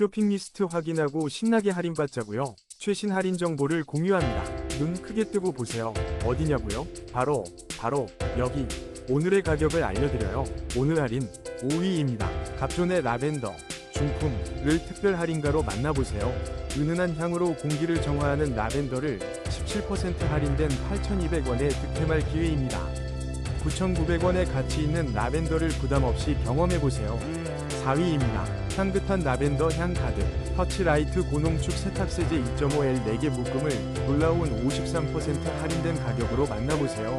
쇼핑 리스트 확인하고 신나게 할인받자고요. 최신 할인 정보를 공유합니다. 눈 크게 뜨고 보세요. 어디냐고요? 바로 바로 여기. 오늘의 가격을 알려드려요. 오늘 할인 5위입니다. 갑존의 라벤더 중품을 특별 할인가로 만나보세요. 은은한 향으로 공기를 정화하는 라벤더를 17% 할인된 8,200원에 득템할 기회입니다. 9,900원의 가치 있는 라벤더를 부담 없이 경험해보세요. 4위입니다. 향긋한 라벤더 향 가득 터치라이트 고농축 세탁세제 2.5L 4개 묶음을 놀라운 53% 할인된 가격으로 만나보세요.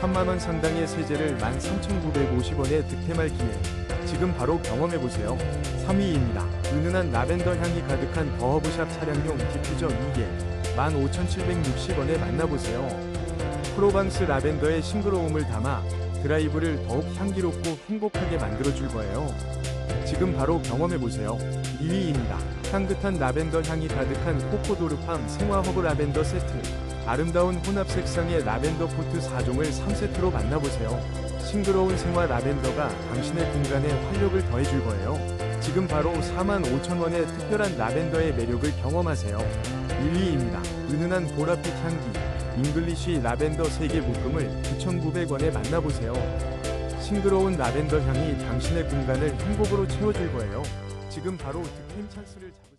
3만원 상당의 세제를 13,950원에 득템할 기회. 지금 바로 경험해보세요. 3위입니다. 은은한 라벤더 향이 가득한 더허브샵 차량용 디퓨저 2개 15,760원에 만나보세요. 프로방스 라벤더의 싱그러움을 담아 드라이브를 더욱 향기롭고 행복하게 만들어줄 거예요. 지금 바로 경험해보세요. 2위입니다. 향긋한 라벤더 향이 가득한 코코도르팜 생화허브 라벤더 세트. 아름다운 혼합 색상의 라벤더 코트 4종을 3세트로 만나보세요. 싱그러운 생화 라벤더가 당신의 공간에 활력을 더해줄 거예요. 지금 바로 45,000원의 특별한 라벤더의 매력을 경험하세요. 1위입니다. 은은한 보라빛 향기. 잉글리쉬 라벤더 3개 묶음을 9,900원에 만나보세요. 싱그러운 라벤더 향이 당신의 공간을 행복으로 채워줄 거예요. 지금 바로 득템 찬스를 잡으